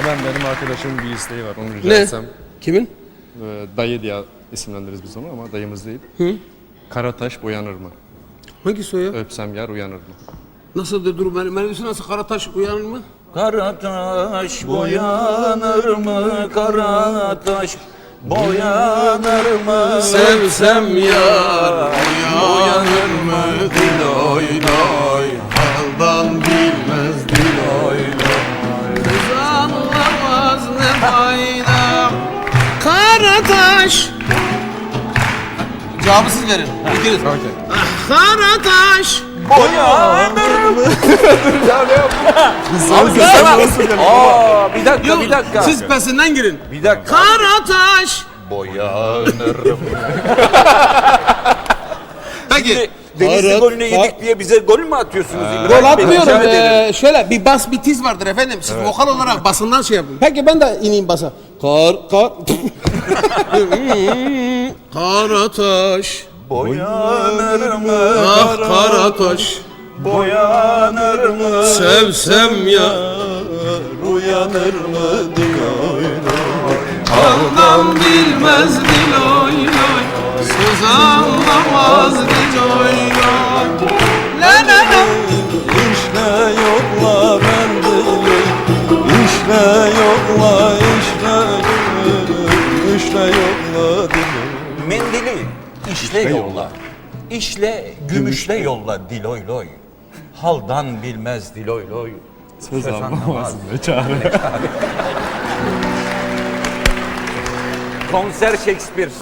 Hemen benim arkadaşımın bir isteği var. Onu rica Ne? etsem. Kimin? Ee, dayı diye isimlendiririz biz onu ama dayımız değil. Karataş boyanır mı? Hangisi o ya? Öpsem yer uyanır mı? Nasıl da dur benim benim nasıl Karataş uyanır mı? Karataş boyanır mı? Karataş boyanır mı? Sevsem yar Boyanır mı? Loy Karataş Cevabı siz verin. İkiniz. Karataş Boyanır mı? Abi Aa, bir dakika Yok, bir dakika. siz pesinden girin. Bir dakika. Karataş Boyanır mı? Peki. Denizli Karat- golünü yedik diye bize gol mü atıyorsunuz? İbrahim Gol Bey? atmıyorum. Rica ederim. Ee, şöyle bir bas bir tiz vardır efendim. Siz vokal olarak basından şey yapın. Peki ben de ineyim basa. Kar kar. Karataş. Boyanır mı? Ah Karataş. Boyanır mı? Sevsem ya. Uyanır mı diyor. Haldan bilmez diloy loy. Söz anlamaz diloy loy. La la la. İşle yokla ben deli İşle yokla İşle yokla deli Mendili işle yolla. İşle gümüşle yolla diloy loy. Haldan bilmez diloy loy. Söz anlamaz ne çare. Konser Shakespeare